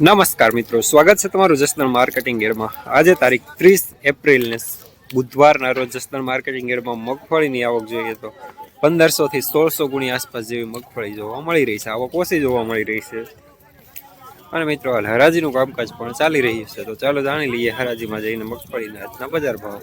નમસ્કાર મિત્રો, સ્વાગત છે તમારું જસનલ માર્કેટિંગ એરમાં આજે તારીખ ત્રીસ એપ્રિલને બુધવારના રોજ જસનલ માર્કેટિંગ એરમાં મગફળીની આવક જોઈએ તો પંદરસોથી સોળસો ગુણી આસપાસ જેવી મગફળી જોવા મળી રહી છે, આવક ઓછી જોવા મળી રહી છે. અને મિત્રો, હાલ હરાજીનું કામકાજ પણ ચાલી રહ્યું છે, તો ચાલો જાણી લઈએ હરાજીમાં જઈને મગફળીના આજના બજાર ભાવ.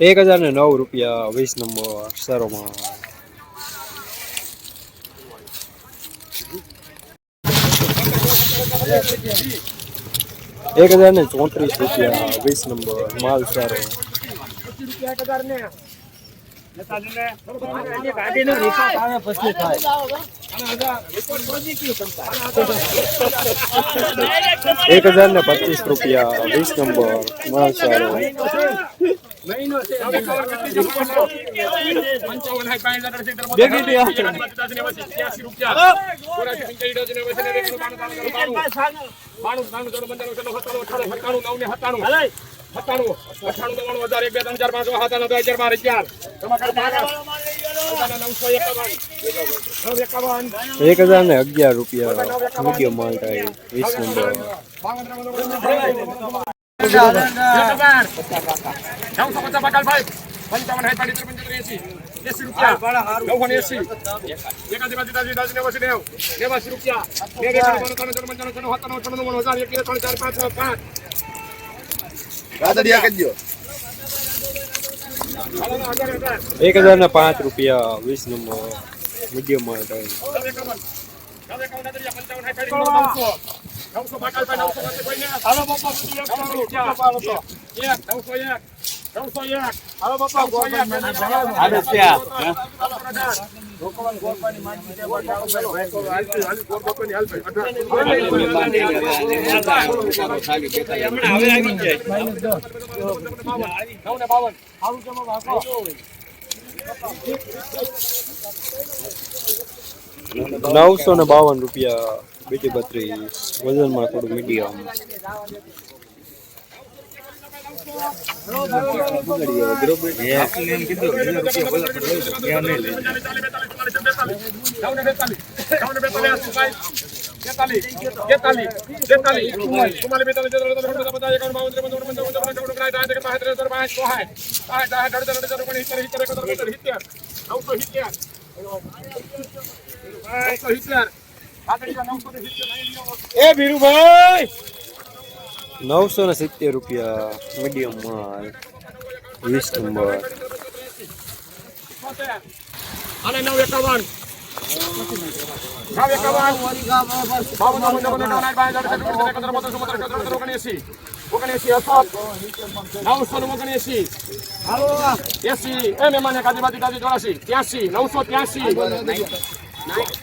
પચીસ રૂપિયા વીસ નંબર ફૂટ એક હજાર ને ચોત્રીસ રૂપિયા વીસ નંબર માલ સારો. એક હજાર ને પચીસ રૂપિયા વીસ નંબર માલ સારો. આને ત્રણ આનાય નેવાસી હો. હાલ. ભાઈના નેવાસી બાટા એક ભાઈ રૂપિયો ઓછો નહીં હાલો ભાઈ નેવાસી માથે હાલો ભાઈ મગનભાઈ ડાયરેક્ટ લખજો નવ રૂપિયા એક. એક ને નવ રૂપિયા એક હજાર રૂપિયા માલ સારો ગાડીનો રિપોર્ટ આવે પછી થાય એક હજાર ને પાંચ રૂપિયા વીસ નંબર સારો એક હજાર ને અગિયાર રૂપિયા મીડિયમ માલ થાય વીસ નંબર એક હજાર ને પાંચ રૂપિયા વીસ નંબર મીડિયમ માલ થાય નવસો ને બાવન રૂપિયા બીજી બત્રીસ વજનમાં થોડું મીડિયમ એ ભીરુભાઈ નવસો ને રૂપિયા બાવન બાવન બાવન બાવન બાવન એકાવન બાવન બાવન બાવન બાવન ઓગણએંસી ઓગણએંસી. અસત. નવસો ને ઓગણએંસી. એસી. એ વીસ કાજી અને નવ એકાવન ત્યાસી. નવસો ત્યાસી.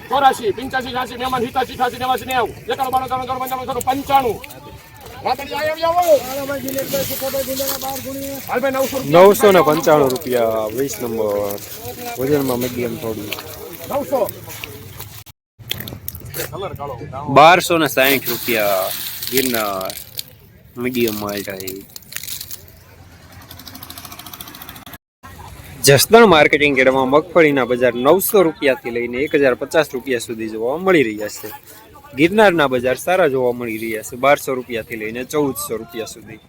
ચોરાસી પિંચાસી છ્યાસી મહેમાન હિતાસી અઠાસી નેવાસી નેવ. એકાણું બાણું ત્રણ ત્રણ પંચાણું ત્રણ પંચાણું. નવસો નવસો ને પંચાણું રૂપિયા વીસ નંબર. વજનમાં મીડિયમ થોડું. નવસો. બારસો ને સાહીઠ રૂપિયા ગિરનાર મીડિયમ માલ જસદણ માર્કેટિંગ યાર્ડમાં મગફળીના બજાર નવસો રૂપિયાથી લઈને એક હજાર પચાસ રૂપિયા સુધી જોવા મળી રહ્યા છે. ગિરનારના બજાર સારા જોવા મળી રહ્યા છે. બારસો રૂપિયાથી લઈને ચૌદસો રૂપિયા સુધી.